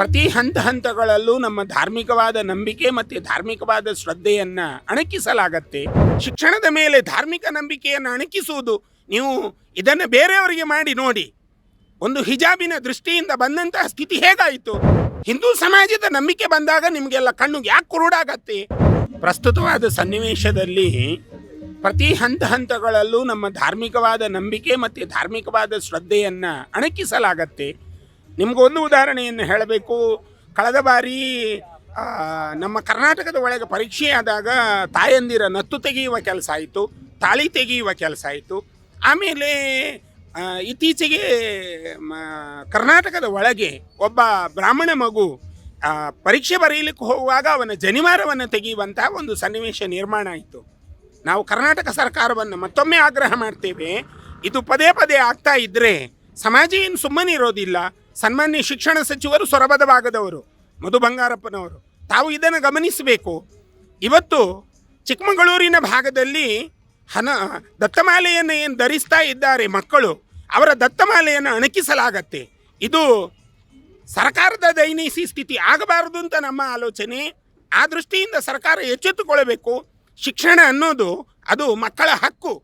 ಪ್ರತಿ ಹಂತ ಹಂತಗಳಲ್ಲೂ ನಮ್ಮ ಧಾರ್ಮಿಕವಾದ ನಂಬಿಕೆ ಮತ್ತು ಧಾರ್ಮಿಕವಾದ ಶ್ರದ್ಧೆಯನ್ನು ಅಣಕಿಸಲಾಗತ್ತೆ. ಶಿಕ್ಷಣದ ಮೇಲೆ ಧಾರ್ಮಿಕ ನಂಬಿಕೆಯನ್ನು ಅಣಕಿಸುವುದು ನೀವು ಇದನ್ನು ಬೇರೆಯವರಿಗೆ ಮಾಡಿ ನೋಡಿ. ಒಂದು ಹಿಜಾಬಿನ ದೃಷ್ಟಿಯಿಂದ ಬಂದಂತಹ ಸ್ಥಿತಿ ಹೇಗಾಯಿತು? ಹಿಂದೂ ಸಮಾಜದ ನಂಬಿಕೆ ಬಂದಾಗ ನಿಮಗೆಲ್ಲ ಕಣ್ಣು ಯಾಕೆ ಕುರುಡಾಗತ್ತೆ? ಪ್ರಸ್ತುತವಾದ ಸನ್ನಿವೇಶದಲ್ಲಿ ಪ್ರತಿ ಹಂತ ಹಂತಗಳಲ್ಲೂ ನಮ್ಮ ಧಾರ್ಮಿಕವಾದ ನಂಬಿಕೆ ಮತ್ತು ಧಾರ್ಮಿಕವಾದ ಶ್ರದ್ಧೆಯನ್ನು ಅಣಕಿಸಲಾಗತ್ತೆ. ನಿಮಗೊಂದು ಉದಾಹರಣೆಯನ್ನು ಹೇಳಬೇಕು. ಕಳೆದ ಬಾರಿ ನಮ್ಮ ಕರ್ನಾಟಕದ ಒಳಗೆ ಪರೀಕ್ಷೆ ಆದಾಗ ತಾಯಂದಿರ ನತ್ತು ತೆಗೆಯುವ ಕೆಲಸ ಆಯಿತು, ತಾಳಿ ತೆಗೆಯುವ ಕೆಲಸ ಆಯಿತು. ಆಮೇಲೆ ಇತ್ತೀಚೆಗೆ ಕರ್ನಾಟಕದ ಒಳಗೆ ಒಬ್ಬ ಬ್ರಾಹ್ಮಣ ಮಗು ಪರೀಕ್ಷೆ ಬರೆಯಲಿಕ್ಕೆ ಹೋಗುವಾಗ ಅವನ ಜನಿವಾರವನ್ನು ತೆಗೆಯುವಂತಹ ಒಂದು ಸನ್ನಿವೇಶ ನಿರ್ಮಾಣ ಆಯಿತು. ನಾವು ಕರ್ನಾಟಕ ಸರ್ಕಾರವನ್ನು ಮತ್ತೊಮ್ಮೆ ಆಗ್ರಹ ಮಾಡ್ತೇವೆ. ಇದು ಪದೇ ಪದೇ ಆಗ್ತಾ ಇದ್ದರೆ ಸಮಾಜ ಏನು ಸುಮ್ಮನೆ ಇರೋದಿಲ್ಲ ಸನ್ಮಾನ್ಯ ಶಿಕ್ಷಣ ಸಚಿವರು ಸೊರಬದ ಭಾಗದವರು ಮಧು ಬಂಗಾರಪ್ಪನವರು. ತಾವು ಇದನ್ನು ಗಮನಿಸಬೇಕು. ಇವತ್ತು ಚಿಕ್ಕಮಗಳೂರಿನ ಭಾಗದಲ್ಲಿ ಹನ, ದತ್ತಮಾಲೆಯನ್ನು ಏನು ಧರಿಸ್ತಾ ಇದ್ದಾರೆ ಮಕ್ಕಳು, ಅವರ ದತ್ತಮಾಲೆಯನ್ನು ಅಣಕಿಸಲಾಗತ್ತೆ. ಇದು ಸರ್ಕಾರದ ದಯನೀಸಿ ಸ್ಥಿತಿ ಆಗಬಾರದು ಅಂತ ನಮ್ಮ ಆಲೋಚನೆ. ಆ ದೃಷ್ಟಿಯಿಂದ ಸರ್ಕಾರ ಎಚ್ಚೆತ್ತುಕೊಳ್ಳಬೇಕು. ಶಿಕ್ಷಣ ಅನ್ನೋದು ಅದು ಮಕ್ಕಳ ಹಕ್ಕು.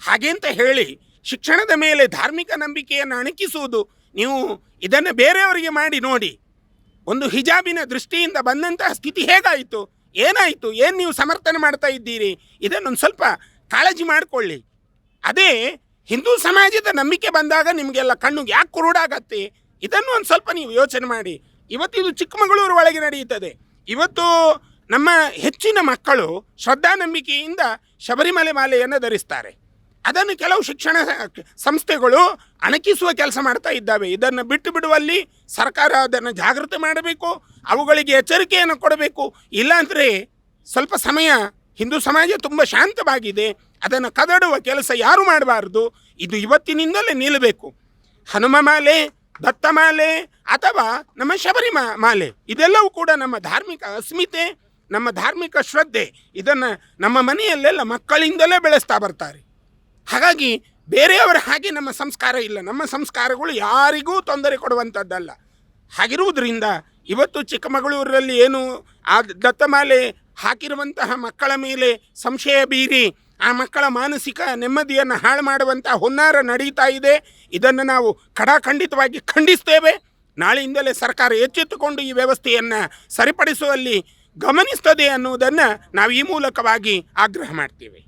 ಹಾಗೆ ಅಂತ ಹೇಳಿ ಶಿಕ್ಷಣದ ಮೇಲೆ ಧಾರ್ಮಿಕ ನಂಬಿಕೆಯನ್ನು ಅಣಕಿಸುವುದು ನೀವು ಇದನ್ನು ಬೇರೆಯವರಿಗೆ ಮಾಡಿ ನೋಡಿ. ಒಂದು ಹಿಜಾಬಿನ ದೃಷ್ಟಿಯಿಂದ ಬಂದಂತಹ ಸ್ಥಿತಿ ಹೇಗಾಯಿತು? ಏನಾಯಿತು? ಏನು ನೀವು ಸಮರ್ಥನೆ ಮಾಡ್ತಾ ಇದ್ದೀರಿ? ಇದನ್ನೊಂದು ಸ್ವಲ್ಪ ಕಾಳಜಿ ಮಾಡಿಕೊಳ್ಳಿ. ಅದೇ ಹಿಂದೂ ಸಮಾಜದ ನಂಬಿಕೆ ಬಂದಾಗ ನಿಮಗೆಲ್ಲ ಕಣ್ಣು ಯಾಕೆ ಕುರುಡಾಗತ್ತೆ? ಇದನ್ನು ಒಂದು ಸ್ವಲ್ಪ ನೀವು ಯೋಚನೆ ಮಾಡಿ. ಇವತ್ತು ಇದು ಚಿಕ್ಕಮಗಳೂರು ಒಳಗೆ ನಡೆಯುತ್ತದೆ. ಇವತ್ತು ನಮ್ಮ ಹೆಚ್ಚಿನ ಮಕ್ಕಳು ಶ್ರದ್ಧಾ ನಂಬಿಕೆಯಿಂದ ಶಬರಿಮಲೆ ಮಾಲೆಯನ್ನು ಧರಿಸ್ತಾರೆ. ಅದನ್ನು ಕೆಲವು ಶಿಕ್ಷಣ ಸಂಸ್ಥೆಗಳು ಅಣಕಿಸುವ ಕೆಲಸ ಮಾಡ್ತಾ ಇದ್ದಾವೆ. ಇದನ್ನು ಬಿಟ್ಟು ಬಿಡುವಲ್ಲಿ ಸರ್ಕಾರ ಅದನ್ನು ಜಾಗೃತಿ ಮಾಡಬೇಕು, ಅವುಗಳಿಗೆ ಎಚ್ಚರಿಕೆಯನ್ನು ಕೊಡಬೇಕು. ಇಲ್ಲಾಂದರೆ ಸ್ವಲ್ಪ ಸಮಯ ಹಿಂದೂ ಸಮಾಜ ತುಂಬ ಶಾಂತವಾಗಿದೆ. ಅದನ್ನು ಕದಡುವ ಕೆಲಸ ಯಾರು ಮಾಡಬಾರ್ದು. ಇದು ಇವತ್ತಿನಿಂದಲೇ ನಿಲ್ಲಬೇಕು. ಹನುಮ ಮಾಲೆ ದತ್ತಮಾಲೆ ಅಥವಾ ನಮ್ಮ ಶಬರಿಮ ಮಾಲೆ, ಇದೆಲ್ಲವೂ ಕೂಡ ನಮ್ಮ ಧಾರ್ಮಿಕ ಅಸ್ಮಿತೆ, ನಮ್ಮ ಧಾರ್ಮಿಕ ಶ್ರದ್ಧೆ. ಇದನ್ನು ನಮ್ಮ ಮನೆಯಲ್ಲೆಲ್ಲ ಮಕ್ಕಳಿಂದಲೇ ಬೆಳೆಸ್ತಾ ಬರ್ತಾರೆ. ಹಾಗಾಗಿ ಬೇರೆಯವರ ಹಾಗೆ ನಮ್ಮ ಸಂಸ್ಕಾರ ಇಲ್ಲ. ನಮ್ಮ ಸಂಸ್ಕಾರಗಳು ಯಾರಿಗೂ ತೊಂದರೆ ಕೊಡುವಂಥದ್ದಲ್ಲ. ಹಾಗಿರುವುದರಿಂದ ಇವತ್ತು ಚಿಕ್ಕಮಗಳೂರಲ್ಲಿ ಏನು ಆ ದತ್ತಮಾಲೆ ಹಾಕಿರುವಂತಹ ಮಕ್ಕಳ ಮೇಲೆ ಸಂಶಯ ಬೀರಿ ಆ ಮಕ್ಕಳ ಮಾನಸಿಕ ನೆಮ್ಮದಿಯನ್ನು ಹಾಳು ಮಾಡುವಂಥ ಹುನ್ನಾರ ನಡೀತಾ ಇದೆ. ಇದನ್ನು ನಾವು ಕಡಾಖಂಡಿತವಾಗಿ ಖಂಡಿಸ್ತೇವೆ. ನಾಳೆಯಿಂದಲೇ ಸರ್ಕಾರ ಎಚ್ಚೆತ್ತುಕೊಂಡು ಈ ವ್ಯವಸ್ಥೆಯನ್ನು ಸರಿಪಡಿಸುವಲ್ಲಿ ಗಮನಿಸ್ತದೆ ಅನ್ನುವುದನ್ನು ನಾವು ಈ ಮೂಲಕವಾಗಿ ಆಗ್ರಹ ಮಾಡ್ತೇವೆ.